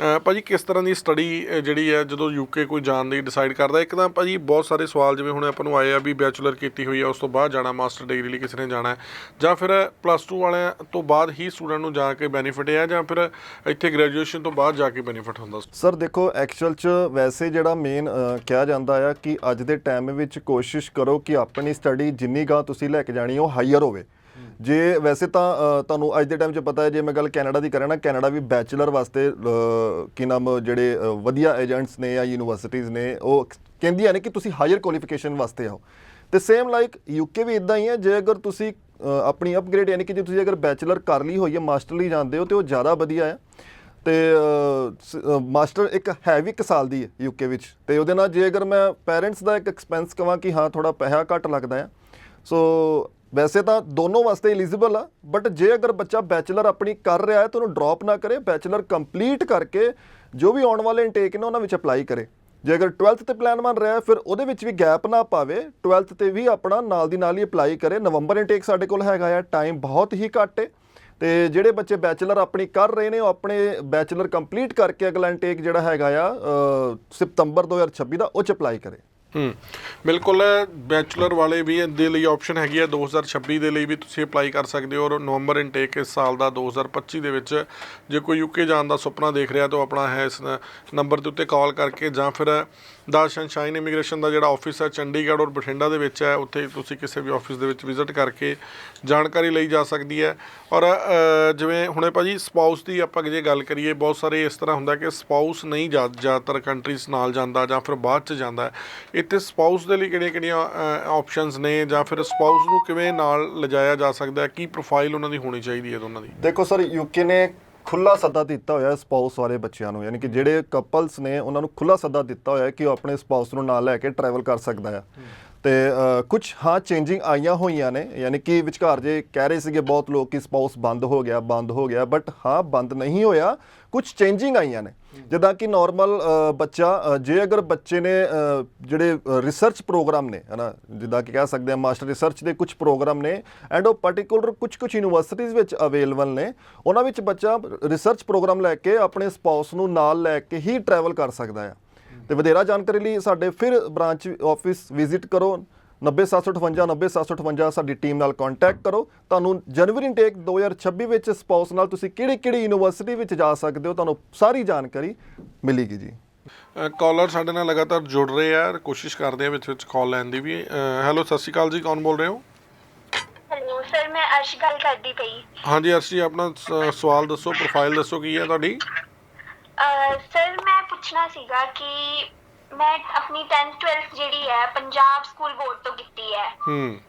ਅਹ ਭਾਜੀ, ਕਿਸ ਤਰ੍ਹਾਂ ਦੀ ਸਟੱਡੀ ਜਿਹੜੀ ਹੈ, ਜਦੋਂ ਯੂਕੇ ਕੋਈ ਜਾਣ ਦੀ ਡਿਸਾਈਡ ਕਰਦਾ? ਇੱਕ ਤਾਂ ਭਾਜੀ, ਬਹੁਤ ਸਾਰੇ ਸਵਾਲ ਜਿਵੇਂ ਹੁਣ ਆਪਾਂ ਨੂੰ ਆਏ ਆ ਵੀ ਬੈਚਲਰ ਕੀਤੀ ਹੋਈ ਆ, ਉਸ ਤੋਂ ਬਾਅਦ ਜਾਣਾ ਮਾਸਟਰ ਡਿਗਰੀ ਲਈ ਕਿਸੇ ਨੇ ਜਾਣਾ ਜਾਂ ਫਿਰ ਪਲੱਸ 2 ਵਾਲਿਆਂ ਤੋਂ ਬਾਅਦ ਹੀ ਸਟੂਡੈਂਟ ਨੂੰ ਜਾ ਕੇ ਬੈਨੀਫਿਟ ਆ, ਜਾਂ ਫਿਰ ਇੱਥੇ ਗ੍ਰੈਜੂਏਸ਼ਨ ਤੋਂ ਬਾਅਦ ਜਾ ਕੇ ਬੈਨੀਫਿਟ ਹੁੰਦਾ? ਸਰ ਦੇਖੋ ਐਕਚੁਅਲ ਚ ਵੈਸੇ ਜਿਹੜਾ ਮੇਨ ਕਿਹਾ ਜਾਂਦਾ ਆ ਕਿ ਅੱਜ ਦੇ ਟਾਈਮ ਵਿੱਚ ਕੋਸ਼ਿਸ਼ ਕਰੋ ਕਿ ਆਪਣੀ ਸਟੱਡੀ ਜਿੰਨੀ ਗਾ ਤੁਸੀਂ ਲੈ ਕੇ ਜਾਣੀ, ਉਹ ਹਾਈਅਰ ਹੋਵੇ। ਜੇ ਵੈਸੇ ਤਾਂ ਤੁਹਾਨੂੰ ਅੱਜ ਦੇ ਟਾਈਮ 'ਚ ਪਤਾ ਹੈ, ਜੇ ਮੈਂ ਗੱਲ ਕੈਨੇਡਾ ਦੀ ਕਰਾਂ ਨਾ, ਕੈਨੇਡਾ ਵੀ ਬੈਚਲਰ ਵਾਸਤੇ ਕੀ ਨਾਮ, ਜਿਹੜੇ ਵਧੀਆ ਏਜੰਟਸ ਨੇ ਜਾਂ ਯੂਨੀਵਰਸਿਟੀਆਂ ਨੇ, ਉਹ ਕਹਿੰਦੀਆਂ ਨੇ ਕਿ ਤੁਸੀਂ ਹਾਇਰ ਕੁਆਲੀਫਿਕੇਸ਼ਨ ਵਾਸਤੇ ਆਓ। ਤੇ ਸੇਮ ਲਾਈਕ ਯੂਕੇ ਵੀ ਇਦਾਂ ਹੀ ਹੈ, ਜੇ ਅਗਰ ਤੁਸੀਂ ਆਪਣੀ ਅਪਗ੍ਰੇਡ ਯਾਨੀ ਕਿ ਜੇ ਤੁਸੀਂ ਅਗਰ ਬੈਚਲਰ ਕਰ ਲਈ ਹੋਈ ਹੈ ਮਾਸਟਰ ਲਈ ਜਾਂਦੇ ਹੋ, ਤੇ ਉਹ ਜ਼ਿਆਦਾ ਵਧੀਆ ਹੈ। ਤੇ ਮਾਸਟਰ ਇੱਕ ਹੈ ਵੀ ਇੱਕ ਸਾਲ ਦੀ ਹੈ ਯੂਕੇ ਵਿੱਚ। ਤੇ ਉਹਦੇ ਨਾਲ ਜੇ ਅਗਰ ਮੈਂ ਪੇਰੈਂਟਸ ਦਾ ਇੱਕ ਐਕਸਪੈਂਸ ਕਵਾਂ ਕਿ ਹਾਂ ਥੋੜਾ ਪੈਸਾ ਘੱਟ ਲੱਗਦਾ ਹੈ, ਸੋ ਵੈਸੇ ਤਾਂ ਦੋਨੋਂ ਵਾਸਤੇ ਐਲੀਜੀਬਲ ਆ ਬਟ ਜੇ ਅਗਰ ਬੱਚਾ ਬੈਚਲਰ ਆਪਣੀ ਕਰ ਰਿਹਾ ਹੈ ਤਾਂ ਉਹਨੂੰ ਡ੍ਰੌਪ ਨਾ ਕਰੇ ਬੈਚਲਰ ਕੰਪਲੀਟ ਕਰਕੇ ਜੋ ਵੀ ਆਉਣ ਵਾਲੇ ਇਨਟੇਕ ਨੇ ਉਹਨਾਂ ਵਿੱਚ ਅਪਲਾਈ ਕਰੇ। ਜੇ ਅਗਰ 12th ਤੇ ਪਲਾਨ ਬਣ ਰਿਹਾ ਫਿਰ ਉਹਦੇ ਵਿੱਚ ਵੀ ਗੈਪ ਨਾ ਪਾਵੇ 12th ਤੇ ਵੀ ਆਪਣਾ ਨਾਲ ਦੀ ਨਾਲ ਹੀ ਅਪਲਾਈ ਕਰੇ। ਨਵੰਬਰ ਇਨਟੇਕ ਸਾਡੇ ਕੋਲ ਹੈਗਾ ਆ ਟਾਈਮ ਬਹੁਤ ਹੀ ਘੱਟ ਹੈ ਤੇ ਜਿਹੜੇ ਬੱਚੇ ਬੈਚਲਰ ਆਪਣੀ ਕਰ ਰਹੇ ਨੇ ਉਹ ਆਪਣੇ ਬੈਚਲਰ ਕੰਪਲੀਟ ਕਰਕੇ ਅਗਲਾ ਇਨਟੇਕ ਜਿਹੜਾ ਹੈਗਾ ਆ ਅ, ਸਤੰਬਰ 2026 ਦਾ ਉਹ ਚ ਅਪਲਾਈ ਕਰੇ। ਹੂੰ। ਬਿਲਕੁਲ, ਬੈਚਲਰ ਵਾਲੇ ਵੀ ਇਹਦੇ ਲਈ ਆਪਸ਼ਨ ਹੈਗੀ ਹੈ 2026 ਦੇ ਲਈ ਵੀ ਤੁਸੀਂ ਅਪਲਾਈ ਕਰ ਸਕਦੇ ਹੋ ਔਰ ਨਵੰਬਰ ਇਨਟੇਕ ਇਸ ਸਾਲ ਦਾ 2025 ਦੇ ਵਿੱਚ। ਜੇ ਕੋਈ ਯੂਕੇ ਜਾਣ ਦਾ ਸੁਪਨਾ ਦੇਖ ਰਿਹਾ ਤਾਂ ਆਪਣਾ ਹੈ ਇਸ ਨੰਬਰ ਦੇ ਉੱਤੇ ਕਾਲ ਕਰਕੇ ਜਾਂ ਫਿਰ ਦਾ ਸ਼ਨਸ਼ਾਈਨ ਇਮੀਗ੍ਰੇਸ਼ਨ ਦਾ ਜਿਹੜਾ ਆਫਿਸ ਹੈ ਚੰਡੀਗੜ੍ਹ ਔਰ ਬਠਿੰਡਾ ਦੇ ਵਿੱਚ ਹੈ, ਉੱਥੇ ਤੁਸੀਂ ਕਿਸੇ ਵੀ ਆਫਿਸ ਦੇ ਵਿੱਚ ਵਿਜ਼ਿਟ ਕਰਕੇ ਜਾਣਕਾਰੀ ਲਈ ਜਾ ਸਕਦੀ ਹੈ। ਔਰ ਜਿਵੇਂ ਹੁਣੇ ਭਾਜੀ ਸਪਾਊਸ ਦੀ ਆਪਾਂ ਜੇ ਗੱਲ ਕਰੀਏ, ਬਹੁਤ ਸਾਰੇ ਇਸ ਤਰ੍ਹਾਂ ਹੁੰਦਾ ਕਿ ਸਪਾਊਸ ਨਹੀਂ ਜ਼ਿਆਦਾਤਰ ਕੰਟਰੀਜ਼ ਨਾਲ ਜਾਂਦਾ ਜਾਂ ਫਿਰ ਬਾਅਦ ਚ ਜਾਂਦਾ। ਇੱਥੇ ਸਪਾਊਸ ਦੇ ਲਈ ਕਿਹੜੀਆਂ ਕਿਹੜੀਆਂ ਆਪਸ਼ਨਸ ਨੇ ਜਾਂ ਫਿਰ ਸਪਾਊਸ ਨੂੰ ਕਿਵੇਂ ਨਾਲ ਲਿਜਾਇਆ ਜਾ ਸਕਦਾ ਹੈ? ਕੀ ਪ੍ਰੋਫਾਈਲ ਉਹਨਾਂ ਦੀ ਹੋਣੀ ਚਾਹੀਦੀ ਹੈ ਦੋਨਾਂ ਦੀ? ਦੇਖੋ ਸਰ ਯੂਕੇ ਨੇ ਖੁੱਲਾ ਸੱਦਾ ਦਿੱਤਾ ਹੋਇਆ ਸਪਾਊਸ ਵਾਲੇ ਬੱਚਿਆਂ ਨੂੰ, ਯਾਨੀ ਕਿ ਜਿਹੜੇ ਕਪਲਸ ਨੇ ਉਹਨਾਂ ਨੂੰ ਖੁੱਲਾ ਸੱਦਾ ਦਿੱਤਾ ਹੋਇਆ ਕਿ ਉਹ ਆਪਣੇ ਸਪਾਊਸ ਨੂੰ ਨਾਲ ਲੈ ਕੇ ਟਰੈਵਲ ਕਰ ਸਕਦਾ ਹੈ। ਤੇ ਕੁਝ ਹਾਂ ਚੇਂਜਿੰਗ ਆਈਆਂ ਹੋਈਆਂ ਨੇ ਯਾਨੀ ਕਿ ਵਿਚਕਾਰ ਜੇ ਕਹਿ ਰਹੇ ਸੀਗੇ ਬਹੁਤ ਲੋਕ ਕਿ ਸਪਾਊਸ ਬੰਦ ਹੋ ਗਿਆ ਬੰਦ ਹੋ ਗਿਆ ਬਟ ਹਾਂ ਬੰਦ ਨਹੀਂ ਹੋਇਆ ਕੁਝ ਚੇਂਜਿੰਗ ਆਈਆਂ ਨੇ। ਜਿੱਦਾਂ ਕਿ ਨਾਰਮਲ ਬੱਚਾ ਜੇ ਅਗਰ ਬੱਚੇ ਨੇ ਜਿਹੜੇ ਰਿਸਰਚ ਪ੍ਰੋਗਰਾਮ ਨੇ ਹਨਾ ਜਿੱਦਾਂ ਕਿ ਕਹਿ ਸਕਦੇ ਆ ਮਾਸਟਰ ਰਿਸਰਚ ਦੇ ਕੁਝ ਪ੍ਰੋਗਰਾਮ ਨੇ ਐਂਡ ਉਹ ਪਾਰਟਿਕੂਲਰ ਕੁਝ ਕੁਝ ਯੂਨੀਵਰਸਿਟੀਜ਼ ਵਿੱਚ ਅਵੇਲੇਬਲ ਨੇ ਉਹਨਾਂ ਵਿੱਚ ਬੱਚਾ ਰਿਸਰਚ ਪ੍ਰੋਗਰਾਮ ਲੈ ਕੇ ਆਪਣੇ ਸਪਾਊਸ ਨੂੰ ਨਾਲ ਲੈ ਕੇ ਹੀ ਟਰੈਵਲ ਕਰ ਸਕਦਾ ਆ। ਤੇ ਵਧੇਰਾ ਜਾਣਕਾਰੀ ਲਈ ਸਾਡੇ ਫਿਰ ਬ੍ਰਾਂਚ ਆਫਿਸ ਵਿਜ਼ਿਟ ਕਰੋ। 90758 90758 ਸਾਡੀ ਟੀਮ ਨਾਲ ਕੰਟੈਕਟ ਕਰੋ। ਤੁਹਾਨੂੰ ਜਨਵਰੀ ਇਨਟੇਕ 2026 ਵਿੱਚ ਸਪਾਊਸ ਨਾਲ ਤੁਸੀਂ ਕਿਹੜੀ ਕਿਹੜੀ ਯੂਨੀਵਰਸਿਟੀ ਵਿੱਚ ਜਾ ਸਕਦੇ ਹੋ ਤੁਹਾਨੂੰ ਸਾਰੀ ਜਾਣਕਾਰੀ ਮਿਲੇਗੀ ਜੀ। ਕਾਲਰ ਸਾਡੇ ਨਾਲ ਲਗਾਤਾਰ ਜੁੜ ਰਹੇ ਆ ਕੋਸ਼ਿਸ਼ ਕਰਦੇ ਆ ਵਿੱਚ ਵਿੱਚ ਕਾਲ ਲੈਣ ਦੀ ਵੀ। ਹੈਲੋ ਸਤਿ ਸ਼੍ਰੀ ਅਕਾਲ ਜੀ ਕੌਣ ਬੋਲ ਰਹੇ ਹੋ? ਹੈਲੋ ਸਰ ਮੈਂ ਅਰਸ਼ ਗੱਲ ਕਰਦੀ ਪਈ। ਹਾਂਜੀ ਅਰਸ਼ ਜੀ ਆਪਣਾ ਸਵਾਲ ਦੱਸੋ ਪ੍ਰੋਫਾਈਲ ਦੱਸੋ ਕੀ ਹੈ ਤੁਹਾਡੀ? ਸਰ ਪੁੱਛਣਾ ਸੀਗਾ ਕਿ ਮੈਂ ਆਪਣੀ 10th 12th ਜਿਹੜੀ ਹੈ ਪੰਜਾਬ ਸਕੂਲ ਬੋਰਡ ਤੋਂ ਕੀਤੀ ਹੈ। ਹੂੰ।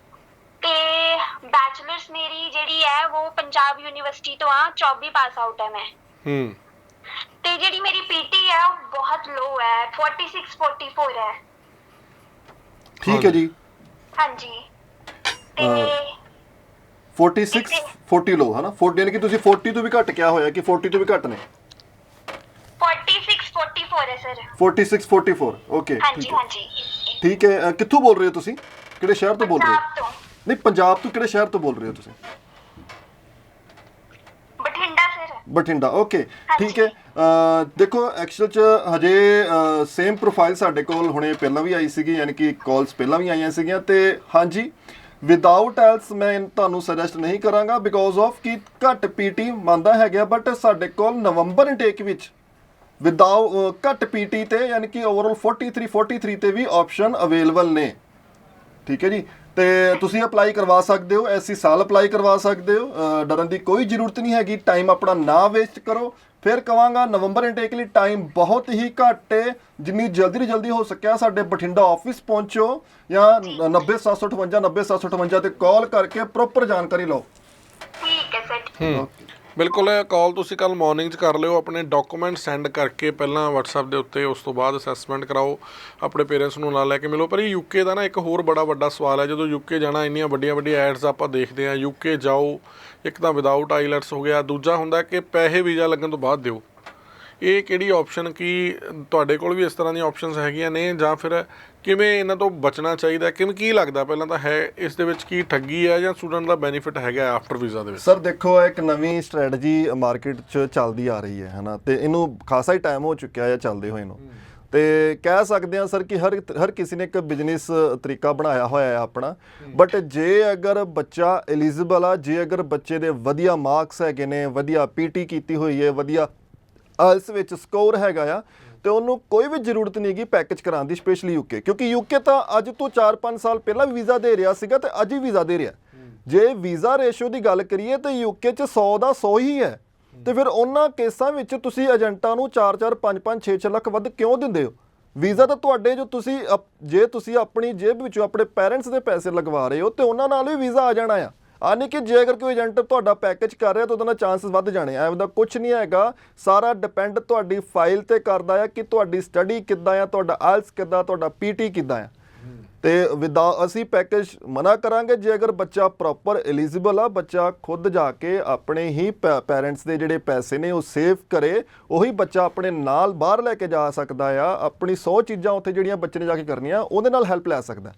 ਤੇ ਬੈਚਲਰਸ ਮੇਰੀ ਜਿਹੜੀ ਹੈ ਉਹ ਪੰਜਾਬ ਯੂਨੀਵਰਸਿਟੀ ਤੋਂ ਆ 24 ਪਾਸ ਆਊਟ ਹੈ ਮੈਂ। ਹੂੰ। ਤੇ ਜਿਹੜੀ ਮੇਰੀ ਪੀਟੀ ਹੈ ਉਹ ਬਹੁਤ ਲੋ ਹੈ 46 44 ਹੈ। ਠੀਕ ਹੈ ਜੀ। ਹਾਂਜੀ। ਤੇ ਅਹ, 46 40 ਲੋ ਹਨਾ? 40 ਯਾਨੀ ਕਿ ਤੁਸੀਂ 40 ਤੋਂ ਵੀ ਘੱਟ ਕਿਹਾ ਹੋਇਆ ਕਿ 40 ਤੋਂ ਵੀ ਘੱਟ ਨੇ। 46 44 ਹੈ ਸਰ। 46 44 ਓਕੇ ਹਾਂਜੀ ਹਾਂਜੀ। ਠੀਕ ਹੈ ਕਿੱਥੋਂ ਬੋਲ ਰਹੇ ਹੋ ਤੁਸੀਂ? ਕਿਹੜੇ ਸ਼ਹਿਰ ਤੋਂ ਬੋਲ ਰਹੇ ਪੰਜਾਬ ਹੋ ਤੋਂ। ਨਹੀਂ ਪੰਜਾਬ ਤੋਂ ਕਿਹੜੇ ਸ਼ਹਿਰ ਤੋਂ ਬੋਲ ਰਹੇ ਹੋ ਤੁਸੀਂ? ਬਠਿੰਡਾ ਸਰ। ਬਠਿੰਡਾ ਓਕੇ ਠੀਕ ਹੈ। ਅ, ਦੇਖੋ ਐਕਚੁਅਲ ਚ ਹਜੇ ਸੇਮ ਪ੍ਰੋਫਾਈਲ ਸਾਡੇ ਕੋਲ ਹੁਣੇ ਪਹਿਲਾਂ ਵੀ ਆਈ ਸੀਗੀ ਯਾਨੀ ਕਿ ਕਾਲਸ ਪਹਿਲਾਂ ਵੀ ਆਈਆਂ ਸੀਗੀਆਂ ਤੇ ਹਾਂਜੀ ਵਿਦਆਊਟ ਐਲਸ ਮੈਂ ਤੁਹਾਨੂੰ ਸੁਜੈਸਟ ਨਹੀਂ ਕਰਾਂਗਾ ਬਿਕੋਜ਼ ਆਫ ਕਿ ਘੱਟ ਪੀਟੀ ਮੰਨਦਾ ਹੈਗਾ ਬਟ ਸਾਡੇ ਕੋਲ ਨਵੰਬਰ ਇਨਟੇਕ ਵਿੱਚ ਵਿਦਆਊ ਘੱਟ ਪੀਟੀ ਤੇ ਯਾਨੀ ਕਿ ਓਵਰਆਲ 43 43 ਤੇ ਵੀ ਆਪਸ਼ਨ ਅਵੇਲੇਬਲ ਨੇ। ਠੀਕ ਹੈ ਜੀ? ਤੇ ਤੁਸੀਂ ਅਪਲਾਈ ਕਰਵਾ ਸਕਦੇ ਹੋ ਐਸੀ ਸਾਲ ਅਪਲਾਈ ਕਰਵਾ ਸਕਦੇ ਹੋ। ਡਰਨ ਦੀ ਕੋਈ ਜ਼ਰੂਰਤ ਨਹੀਂ ਹੈਗੀ ਟਾਈਮ ਆਪਣਾ ਨਾ ਵੇਸਟ ਕਰੋ। ਫਿਰ ਕਵਾਂਗਾ ਨਵੰਬਰ ਇਨਟੇਕ ਲਈ ਟਾਈਮ ਬਹੁਤ ਹੀ ਘੱਟ ਹੈ ਜਿੰਨੀ ਜਲਦੀ ਤੋਂ ਜਲਦੀ ਹੋ ਸਕਿਆ ਸਾਡੇ ਬਠਿੰਡਾ ਆਫਿਸ ਪਹੁੰਚੋ। ਜਾਂ 90758 90758 ਤੇ ਕਾਲ ਕਰਕੇ ਪ੍ਰੋਪਰ ਜਾਣਕਾਰੀ ਲਓ। ਠੀਕ ਹੈ ਸਰ ਬਿਲਕੁਲ ਕਾਲ ਤੁਸੀਂ ਕੱਲ ਮਾਰਨਿੰਗ 'ਚ ਕਰ ਲਿਓ, ਆਪਣੇ ਡਾਕੂਮੈਂਟ ਸੈਂਡ ਕਰਕੇ ਪਹਿਲਾਂ WhatsApp ਦੇ ਉੱਤੇ, ਉਸ ਤੋਂ ਬਾਅਦ ਅਸੈਸਮੈਂਟ ਕਰਾਓ, ਆਪਣੇ ਪੇਰੈਂਟਸ ਨੂੰ ਨਾਲ ਲੈ ਕੇ ਮਿਲੋ। ਪਰ ਇਹ ਯੂਕੇ ਦਾ ਨਾ ਇੱਕ ਹੋਰ ਬੜਾ ਵੱਡਾ ਸਵਾਲ ਹੈ, ਜਦੋਂ ਯੂਕੇ ਜਾਣਾ, ਇੰਨੀਆਂ ਵੱਡੀਆਂ ਵੱਡੀਆਂ ਐਡਸ ਆਪਾਂ ਦੇਖਦੇ ਆ ਯੂਕੇ ਜਾਓ, ਇੱਕ ਤਾਂ ਵਿਦਆਊਟ ਆਈਲੈਟਸ ਹੋ ਗਿਆ, ਦੂਜਾ ਹੁੰਦਾ ਕਿ ਪੈਸੇ ਵੀਜ਼ਾ ਲੱਗਣ ਤੋਂ ਬਾਅਦ ਦਿਓ। ਇਹ ਕਿਹੜੀ ਆਪਸ਼ਨ ਕੀ ਤੁਹਾਡੇ ਕੋਲ ਵੀ ਇਸ ਤਰ੍ਹਾਂ ਦੀਆਂ ਆਪਸ਼ਨਸ ਹੈਗੀਆਂ ਨੇ ਜਾਂ ਫਿਰ ਕਿਵੇਂ ਇਹਨਾਂ ਤੋਂ ਬਚਣਾ ਚਾਹੀਦਾ? ਕਿਵੇਂ ਕੀ ਲੱਗਦਾ ਪਹਿਲਾਂ ਤਾਂ ਹੈ ਇਸ ਦੇ ਵਿੱਚ ਕੀ ਠੱਗੀ ਹੈ ਜਾਂ ਸਟੂਡੈਂਟ ਦਾ ਬੈਨੀਫਿਟ ਹੈਗਾ ਆਫਟਰ ਵੀਜ਼ਾ ਦੇ ਵਿੱਚ? ਸਰ ਦੇਖੋ ਇੱਕ ਨਵੀਂ ਸਟ੍ਰੈਟਜੀ ਮਾਰਕੀਟ 'ਚ ਚੱਲਦੀ ਆ ਰਹੀ ਹੈ ਹਨਾ? ਤੇ ਇਹਨੂੰ ਖਾਸਾ ਹੀ ਟਾਈਮ ਹੋ ਚੁੱਕਿਆ ਹੈ ਚੱਲਦੇ ਹੋਏ ਨੂੰ। ਤੇ ਕਹਿ ਸਕਦੇ ਹਾਂ ਸਰ ਕਿ ਹਰ ਹਰ ਕਿਸੇ ਨੇ ਇੱਕ ਬਿਜ਼ਨਸ ਤਰੀਕਾ ਬਣਾਇਆ ਹੋਇਆ ਹੈ ਆਪਣਾ। ਬਟ ਜੇ ਅਗਰ ਬੱਚਾ ਐਲੀਜੀਬਲ ਆ ਜੇ ਅਗਰ ਬੱਚੇ ਦੇ ਵਧੀਆ ਮਾਰਕਸ ਹੈਗੇ ਨੇ ਵਧੀਆ ਪੀਟੀ ਕੀਤੀ ਹੋਈ ਹੈ ਵਧੀਆ ਆਇਲਸ ਵਿੱਚ ਸਕੋਰ ਹੈਗਾ ਆ, ਤੇ ਉਹਨੂੰ ਕੋਈ ਵੀ ਜ਼ਰੂਰਤ ਨਹੀਂ ਗੀ ਪੈਕੇਜ ਕਰਾਉਣ ਦੀ ਸਪੈਸ਼ਲੀ ਯੂਕੇ ਕਿਉਂਕਿ ਯੂਕੇ ਤਾਂ ਅੱਜ ਤੋਂ 4-5 ਸਾਲ ਪਹਿਲਾਂ ਵੀ ਵੀਜ਼ਾ ਦੇ ਰਿਹਾ ਸੀਗਾ ਤੇ ਅੱਜ ਹੀ ਵੀਜ਼ਾ ਦੇ ਰਿਹਾ। ਜੇ ਵੀਜ਼ਾ ਰੇਸ਼ੋ ਦੀ ਗੱਲ ਕਰੀਏ ਤੇ ਯੂਕੇ 'ਚ 100 ਦਾ 100 ਹੀ ਹੈ। ਤੇ ਫਿਰ ਉਹਨਾਂ ਕੇਸਾਂ ਵਿੱਚ ਤੁਸੀਂ ਏਜੰਟਾਂ ਨੂੰ 4-4 5-5 6-6 ਲੱਖ ਵੱਧ ਕਿਉਂ ਦਿੰਦੇ ਹੋ? ਵੀਜ਼ਾ ਤਾਂ ਤੁਹਾਡੇ ਜੋ ਤੁਸੀਂ ਅਪ- ਜੇ ਤੁਸੀਂ ਆਪਣੀ ਜੇਬ ਵਿੱਚੋਂ ਆਪਣੇ ਪੇਰੈਂਟਸ ਦੇ ਪੈਸੇ ਲਗਵਾ ਰਹੇ ਹੋ ਤੇ ਉਹਨਾਂ ਨਾਲ ਵੀ ਵੀਜ਼ਾ ਆ ਜਾਣਾ ਆ। ਆ ਨਹੀਂ ਕਿ ਜੇ ਅਗਰ ਕੋਈ ਏਜੰਟ ਤੁਹਾਡਾ ਪੈਕੇਜ ਕਰ ਰਿਹਾ ਤਾਂ ਉਹਦਾ ਚਾਂਸਸ ਵੱਧ ਜਾਣੇ ਆ। ਇਹਦਾ ਕੁਝ ਨਹੀਂ ਹੈਗਾ। ਸਾਰਾ ਡਿਪੈਂਡ ਤੁਹਾਡੀ ਫਾਈਲ ਤੇ ਕਰਦਾ ਆ ਕਿ ਤੁਹਾਡੀ ਸਟੱਡੀ ਕਿੱਦਾਂ ਆ, ਤੁਹਾਡਾ ਆਇਲਸ ਕਿੱਦਾਂ, ਤੁਹਾਡਾ ਪੀਟੀ ਕਿੱਦਾਂ ਆ। ਤੇ ਵਿਦਾ ਅਸੀਂ ਪੈਕੇਜ ਮਨਾ ਕਰਾਂਗੇ ਜੇ ਅਗਰ ਬੱਚਾ ਪ੍ਰੋਪਰ ਐਲੀਜੀਬਲ ਆ, ਬੱਚਾ ਖੁਦ ਜਾ ਕੇ ਆਪਣੇ ਹੀ ਪੈਰੈਂਟਸ ਦੇ ਜਿਹੜੇ ਪੈਸੇ ਨੇ ਉਹ ਸੇਵ ਕਰੇ, ਉਹੀ ਬੱਚਾ ਆਪਣੇ ਨਾਲ ਬਾਹਰ ਲੈ ਕੇ ਜਾ ਸਕਦਾ ਆ। ਆਪਣੀ 100 ਚੀਜ਼ਾਂ ਉੱਥੇ ਜਿਹੜੀਆਂ ਬੱਚੇ ਨੇ ਜਾ ਕੇ ਕਰਨੀਆਂ, ਉਹਦੇ ਨਾਲ ਹੈਲਪ ਲੈ ਸਕਦਾ।